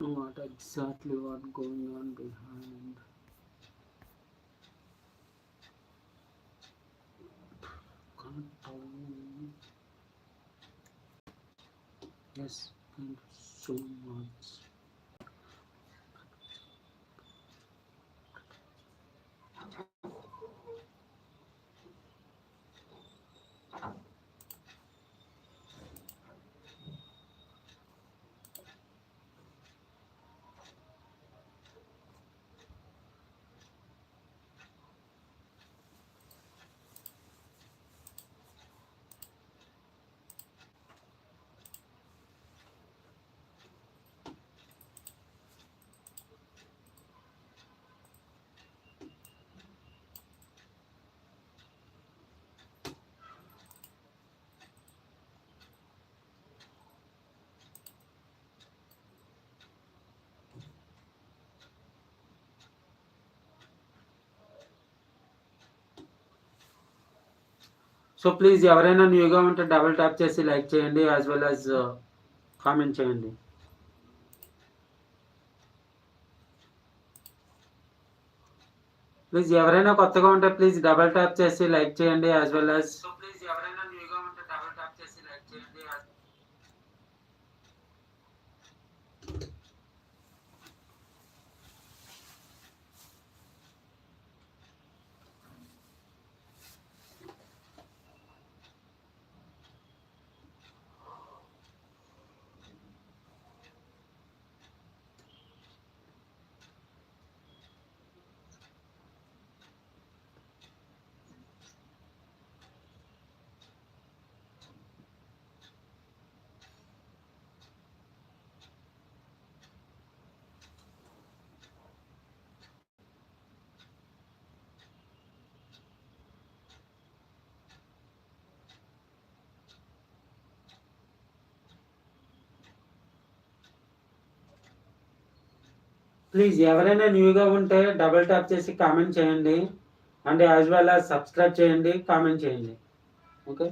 what exactly what going on behind. Yes thank you so much so please ఎవరైనా న్యూగా ఉంటే double tap చేసి like చేయండి as well as comment చేయండి. Please ఎవరైనా కొత్తగా ఉంటే ప్లీజ్ డబల్ ట్యాప్ చేసి లైక్ చేయండి యాజ్ వెల్ యాజ్ ప్లీజ్ ఎవరైనా న్యూగా ఉంటే డబల్ ట్యాప్ చేసి లైక్ చేయండి ప్లీజ్ ఎవరైనా న్యూగా ఉంటే డబుల్ ట్యాప్ చేసి కామెంట్ చేయండి. And as well as subscribe చేయండి కామెంట్ చేయండి. ఓకే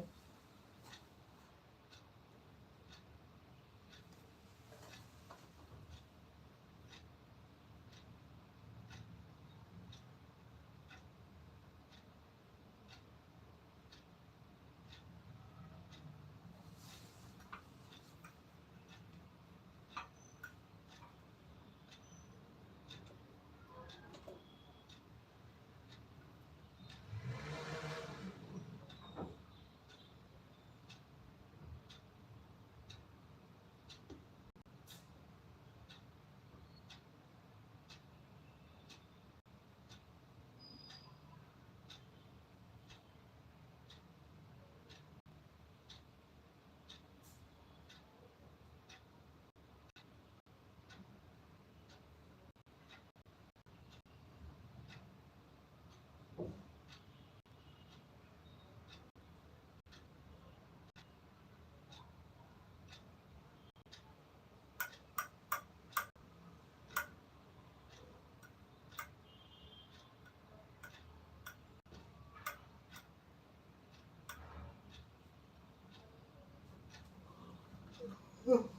Oh,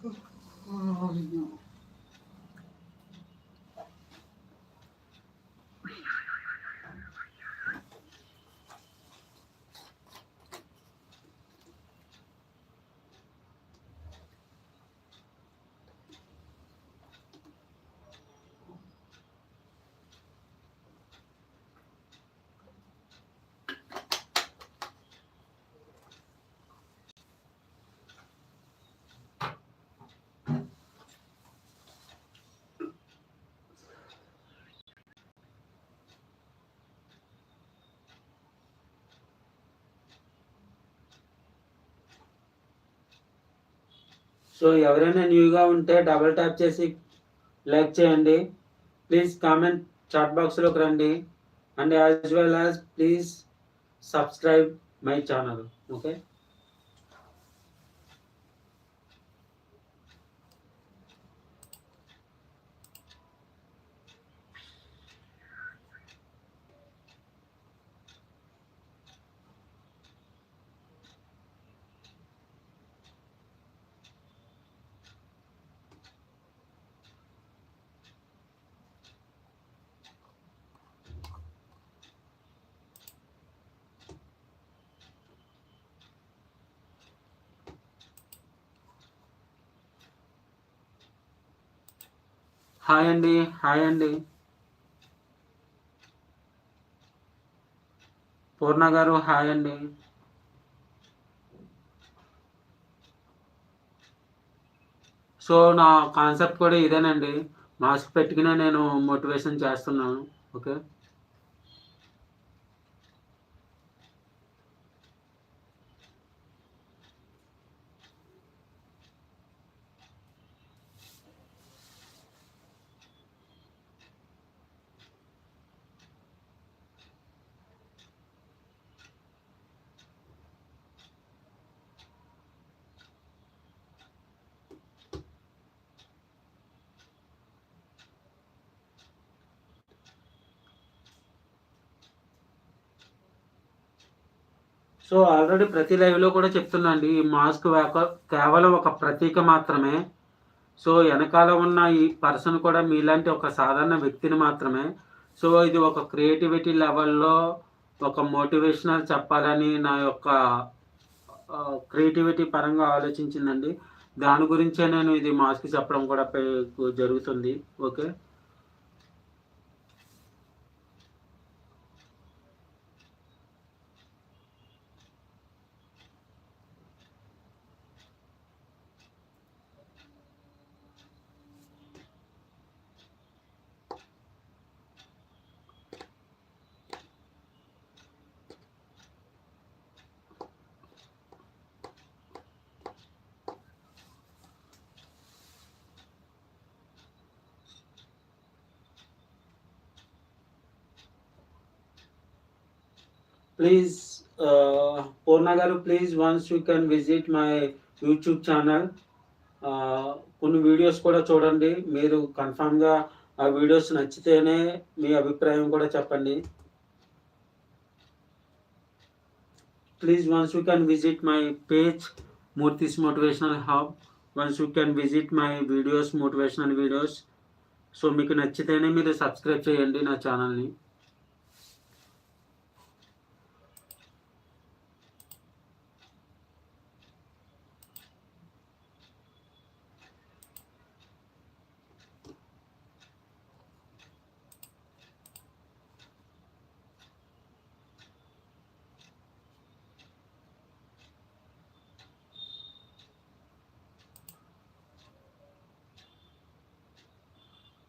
సో ఎవరైనా న్యూగా ఉంటే డబుల్ ట్యాప్ చేసి లైక్ చేయండి. ప్లీజ్ కామెంట్ చాట్ బాక్స్లోకి రండి. And as well as please subscribe my channel okay hi అండి హాయ్ అండి. పూర్ణ గారు హాయ్ అండి. సో నా కాన్సెప్ట్ కూడా ఇదేనండి. మాస్క్ పెట్టుకునే నేను మోటివేషన్ చేస్తున్నాను ఓకే? సో ఆల్రెడీ ప్రతి లైవ్లో కూడా చెప్తున్నాండి ఈ మాస్క్ కేవలం ఒక ప్రతీక మాత్రమే. సో వెనకాల ఉన్న ఈ పర్సన్ కూడా మీలాంటి ఒక సాధారణ వ్యక్తిని మాత్రమే. సో ఇది ఒక క్రియేటివిటీ లెవెల్లో ఒక మోటివేషనల్ చెప్పాలని నా యొక్క క్రియేటివిటీ పరంగా ఆలోచించిందండి. దాని గురించే నేను ఇది మాస్క్ చెప్పడం కూడా జరుగుతుంది. ఓకే? ప్లీజ్ పూర్ణ గారు please once you can visit my YouTube channel కొన్ని వీడియోస్ కూడా చూడండి. మీరు కన్ఫామ్గా ఆ వీడియోస్ నచ్చితేనే మీ అభిప్రాయం కూడా చెప్పండి. Please once you can visit my page Murthy's motivational hub once you can visit my videos motivational videos so మీకు నచ్చితేనే మీరు సబ్స్క్రైబ్ చేయండి నా ఛానల్ని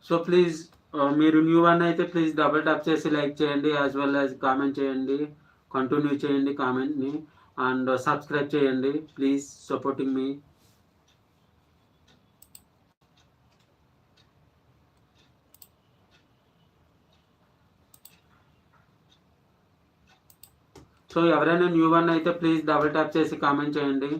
సో ప్లీజ్ uh, మీరు న్యూ వన్ అయితే ప్లీజ్ డబుల్ టాప్ చేసి లైక్ చేయండి యాజ్ వెల్ యాజ్ కామెంట్ చేయండి కంటిన్యూ చేయండి కామెంట్ని అండ్ సబ్స్క్రైబ్ చేయండి ప్లీజ్ సపోర్టింగ్ మీ సో ఎవరైనా న్యూ వన్ అయితే ప్లీజ్ డబుల్ ట్యాప్ చేసి కామెంట్ చేయండి.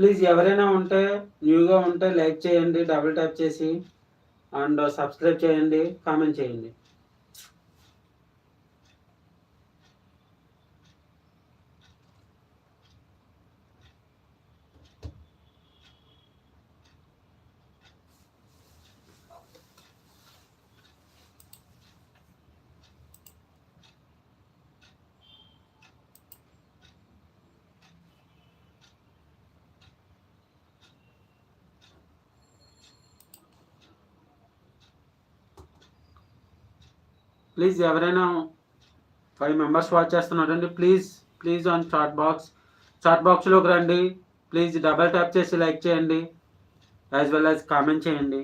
ప్లీజ్ ఎవరైనా ఉంటే న్యూగా ఉంటే లైక్ చేయండి డబుల్ ట్యాప్ చేసి అండ్ సబ్స్క్రైబ్ చేయండి కామెంట్ చేయండి. ప్లీజ్ ఎవరైనా ఫైవ్ మెంబర్స్ వాచ్ చేస్తున్నారండి please please on chat box chat బాక్స్లోకి రండి ప్లీజ్ డబల్ ట్యాప్ చేసి లైక్ చేయండి యాజ్ వెల్ యాజ్ కామెంట్ చేయండి.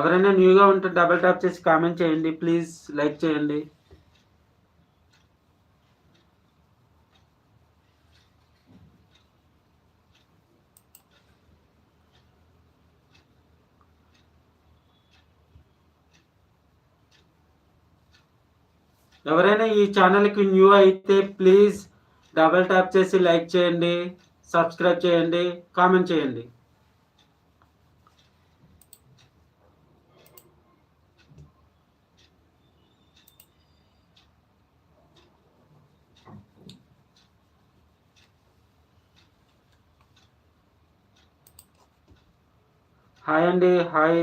ఎవరైనా న్యూగా ఉంటే డబల్ ట్యాప్ చేసి కామెంట్ చేయండి. ప్లీజ్ లైక్ చేయండి. ఎవరైనా ఈ ఛానల్కి న్యూ అయితే ప్లీజ్ డబల్ ట్యాప్ చేసి లైక్ చేయండి. సబ్స్క్రైబ్ చేయండి. కామెంట్ చేయండి. హాయ్ అండి హాయ్.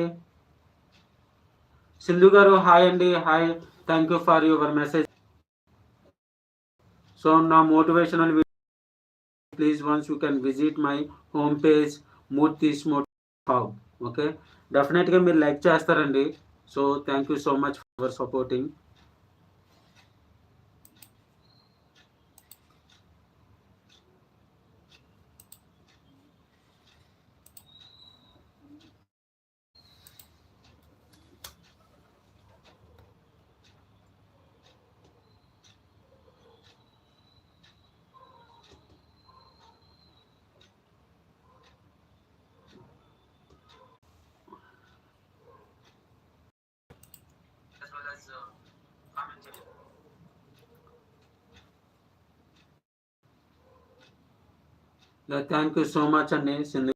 సింధు గారు హాయ్ అండి hi. Thank you for your message so నా motivational please once you can visit my home page Murthy's స్మోట్ హౌ ఓకే డెఫినెట్గా మీరు లైక్ చేస్తారండి. So thank you so much for supporting thank you so much అండి Sindhu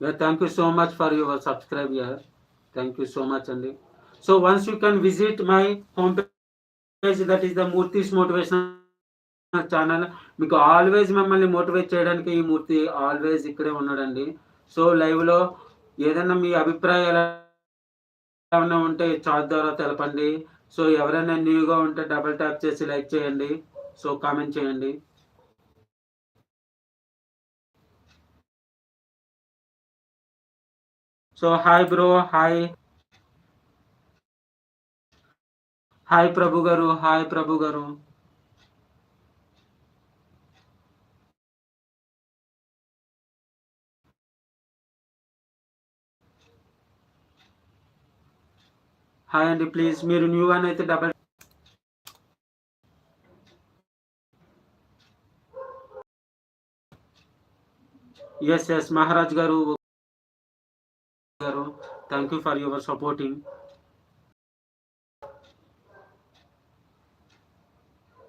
Yeah, thank you so much for your subscribe here. Thank you so much, Andy. So once you can visit my homepage, that is the Murthi's Motivational channel మీకు always మిమ్మల్ని motivate చేయడానికి ఈ మూర్తి always ఇక్కడే ఉన్నాడండి. So లైవ్లో ఏదైనా మీ అభిప్రాయాలు ఏమైనా ఉంటే చాట్ ద్వారా తెలపండి. సో ఎవరైనా న్యూగా ఉంటే డబుల్ ట్యాప్ చేసి లైక్ చేయండి. సో కామెంట్ చేయండి. So hi bro hi hi Prabhu గారు హాయ్ ప్రభు గారు. హాయ్ అండి ప్లీజ్ మీరు న్యూ అని అయితే డబల్ ఎస్ ఎస్ మహారాజ్ గారు గారు thank you for your supporting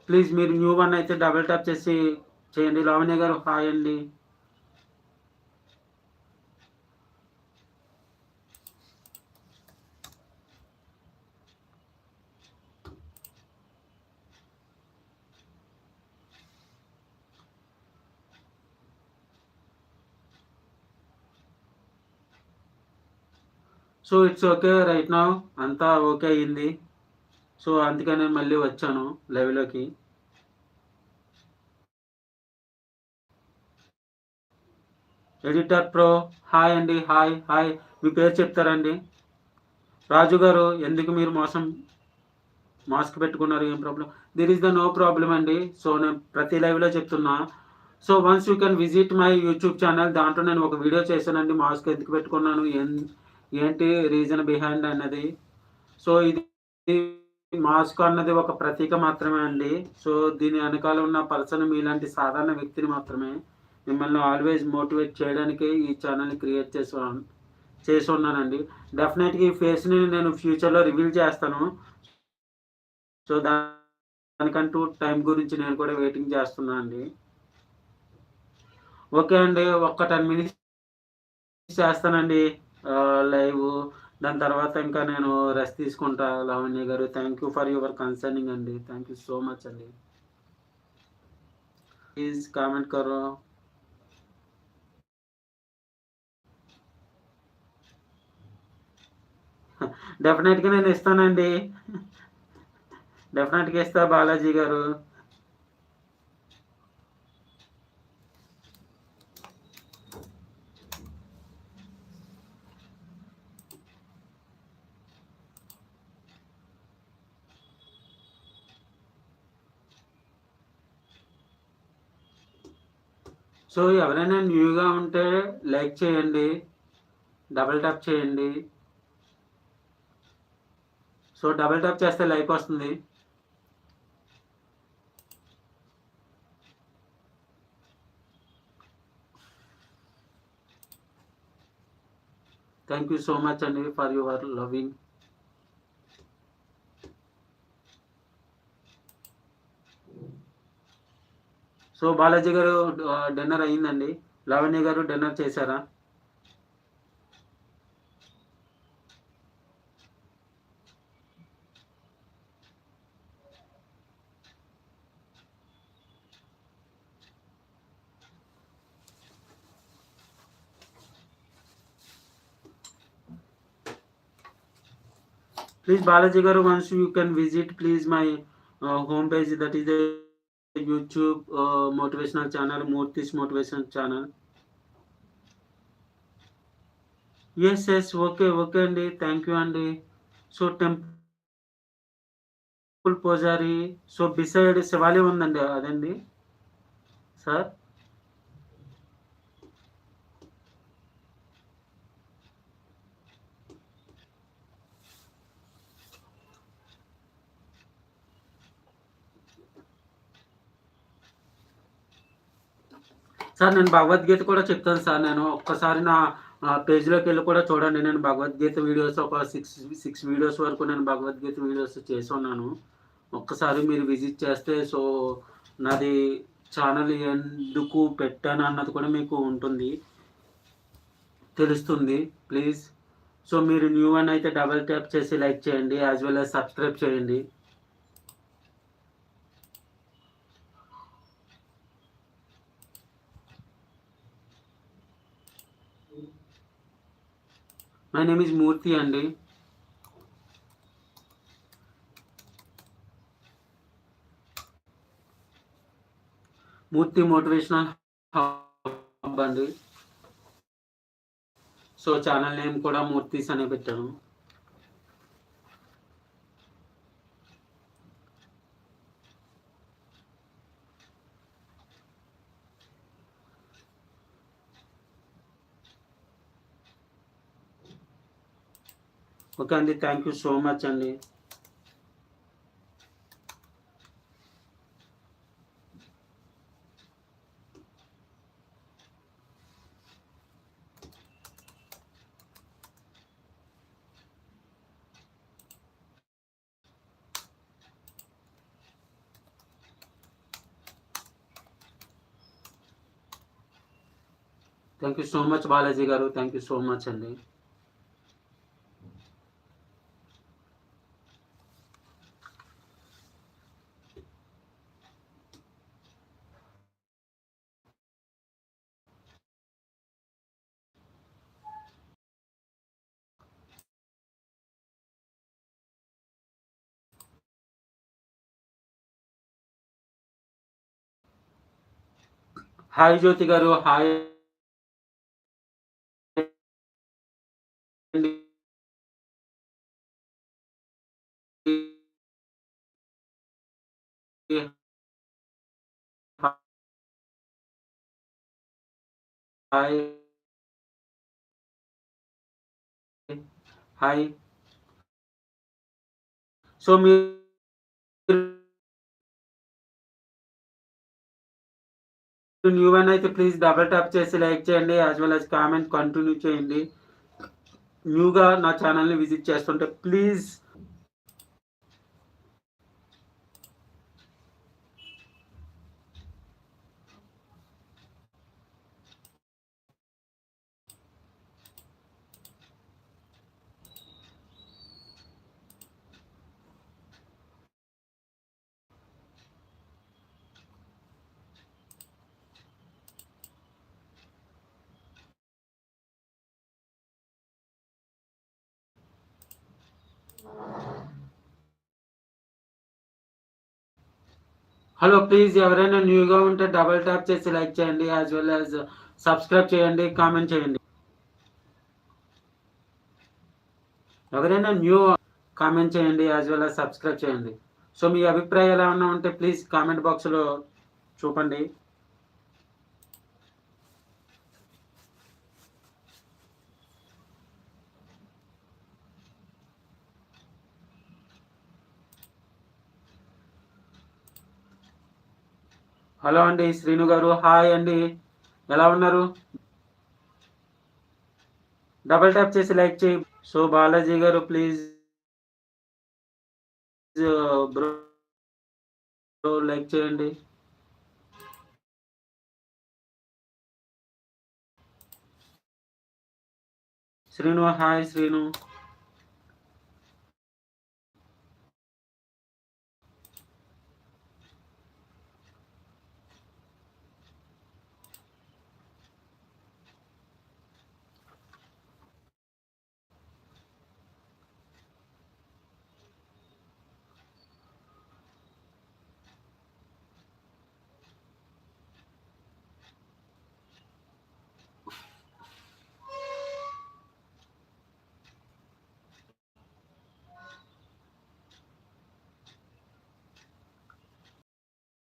please మీరు న్యూ వన్ అయితే డబల్ ట్యాప్ చేసి చేయండి. లావణ్య గారు హాయ్ అండి సో ఇట్స్ ఓకే రైట్ నా. అంతా ఓకే అయింది. సో అందుకనే మళ్ళీ వచ్చాను లైవ్లోకి. ఎడిటర్ ప్రో హాయ్ అండి హాయ్ హాయ్. మీ పేరు చెప్తారండి? రాజు గారు ఎందుకు మీరు మోసం మాస్క్ పెట్టుకున్నారు ఏం problem there is the no problem అండి. సో నేను ప్రతి లైవ్లో చెప్తున్నా. So once you can visit my YouTube channel దాంట్లో నేను ఒక వీడియో చేశానండి. మాస్క్ ఎందుకు పెట్టుకున్నాను ఏంటి రీజన్ బిహైండ్ అన్నది? సో ఇది మాస్క్ అన్నది ఒక ప్రతీక మాత్రమే అండి. సో దీని వెనకాల ఉన్న పర్సన్ మీలాంటి సాధారణ వ్యక్తిని మాత్రమే మిమ్మల్ని ఆల్వేస్ మోటివేట్ చేయడానికి ఈ ఛానల్ని క్రియేట్ చేసి చేసి ఉన్నానండి. డెఫినెట్గా ఈ ఫేస్ని నేను ఫ్యూచర్లో రివీల్ చేస్తాను. సో దానికంటూ టైం గురించి నేను కూడా వెయిటింగ్ చేస్తున్నాను అండి. ఓకే అండి ఒక్క టెన్ మినిట్స్ చేస్తానండి. లైవ్. దాని తర్వాత ఇంకా నేను రెస్ట్ తీసుకుంటా లావణ్య గారు. Thank you for your concerning అండి. థ్యాంక్ యూ సో మచ్ అండి. ప్లీజ్ కామెంట్ కరో డెఫినెట్గా నేను ఇస్తానండి. డెఫినెట్గా ఇస్తా బాలాజీ గారు. సో ఎవరైనా న్యూగా ఉంటే లైక్ చేయండి డబల్ ట్యాప్ చేయండి. సో డబల్ ట్యాప్ చేస్తే లైక్ వస్తుంది. థ్యాంక్ యూ సో మచ్ అండి for your loving so Balaji గారు డిన్నర్ అయిందండి. లావణ్య గారు డిన్నర్ చేశారా? ప్లీజ్ బాలాజీ గారు once you can visit please my home page that is YouTube motivational channel Murthy's motivational channel yes yes okay okay అండి thank you అండి so temple పూజారి so beside శివాలయం ఉందండి అదండి సార్ సార్ నేను భగవద్గీత కూడా చెప్తాను సార్. నేను ఒక్కసారి నా పేజ్లోకి వెళ్ళి కూడా చూడండి. నేను భగవద్గీత వీడియోస్ ఒక సిక్స్ సిక్స్ వీడియోస్ వరకు నేను భగవద్గీత వీడియోస్ చేసి ఉన్నాను. ఒక్కసారి మీరు విజిట్ చేస్తే సో నాది ఛానల్ ఎందుకు పెట్టాను అన్నది కూడా మీకు ఉంటుంది. తెలుస్తుంది. ప్లీజ్ సో మీరు న్యూ అని అయితే డబల్ ట్యాప్ చేసి లైక్ చేయండి యాజ్ వెల్ యాజ్ సబ్స్క్రైబ్ చేయండి. మై నేమ్ ఇస్ మూర్తి అండి మూర్తి మోటివేషనల్ హబ్ అండి సో ఛానల్ నేమ్ కూడా మూర్తిస్ అనే పెట్టాను. ఓకే అండి థ్యాంక్ యూ సో మచ్ అండి. Thank you so much Balaji గారు. థ్యాంక్ యూ సో మచ్ అండి. హాయ్ జ్యోతి గారు హాయ్ హాయ్ హాయ్ సో మీరు న్యూ వన్ అయితే ప్లీజ్ డబల్ ట్యాప్ చేసి లైక్ చేయండి as well as comment continue చేయండి. న్యూగా నా ఛానల్ని విజిట్ చేస్తుంటే ప్లీజ్ హలో ప్లీజ్ ఎవరైనా న్యూగా ఉంటే డబల్ ట్యాప్ చేసి లైక్ చేయండి యాజ్ వెల్ యాజ్ సబ్స్క్రైబ్ చేయండి కామెంట్ చేయండి. ఎవరైనా న్యూ కామెంట్ చేయండి యాజ్ వెల్ యాజ్ సబ్స్క్రైబ్ చేయండి. సో మీ అభిప్రాయాలు ఏమైనా ఉంటే ప్లీజ్ కామెంట్ బాక్స్లో చూపండి. హలో అండి శ్రీను గారు. హాయ్ అండి. ఎలా ఉన్నారు? డబల్ ట్యాప్ చేసి లైక్ చేయి. సో బాలాజీ గారు ప్లీజ్ బ్రో లైక్ చేయండి. శ్రీను హాయ్ శ్రీను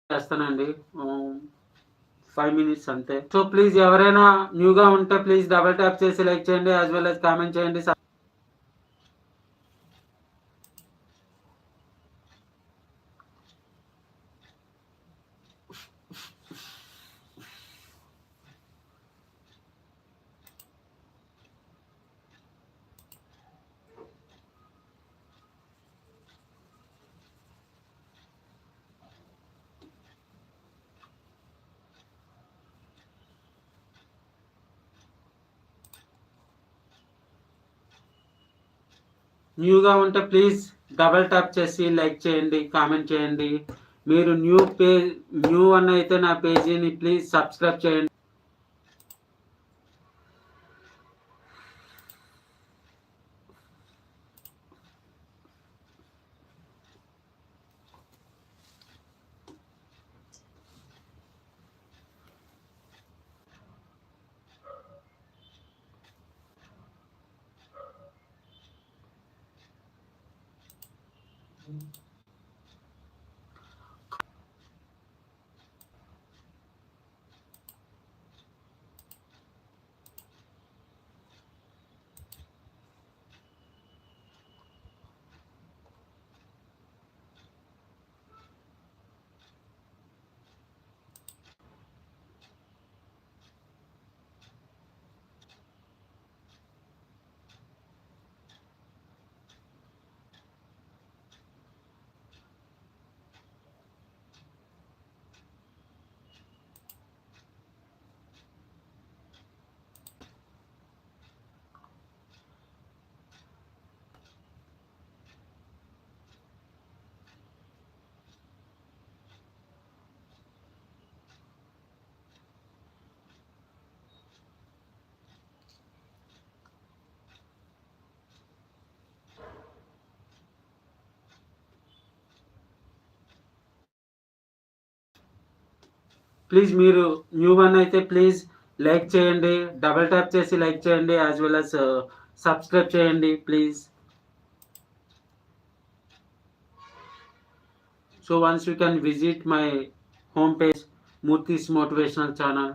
చేస్తానండి ఫైవ్ మినిట్స్ అంతే. సో ప్లీజ్ ఎవరైనా న్యూగా ఉంటే ప్లీజ్ డబల్ ట్యాప్ చేసి లైక్ చేయండి యాజ్ వెల్ యాజ్ కామెంట్ చేయండి. న్యూగా ఉంటే ప్లీజ్ డబల్ ట్యాప్ చేసి లైక్ చేయండి కామెంట్ చేయండి. మీరు న్యూ పేజ్ న్యూ అన్న అయితే నా పేజీని ప్లీజ్ సబ్స్క్రైబ్ చేయండి. Thank. ప్లీజ్ మీరు న్యూ వన్ అయితే ప్లీజ్ లైక్ చేయండి డబల్ ట్యాప్ చేసి లైక్ చేయండి యాజ్ వెల్ అస్ సబ్స్క్రైబ్ చేయండి please so once you can visit my home page Murthy's motivational channel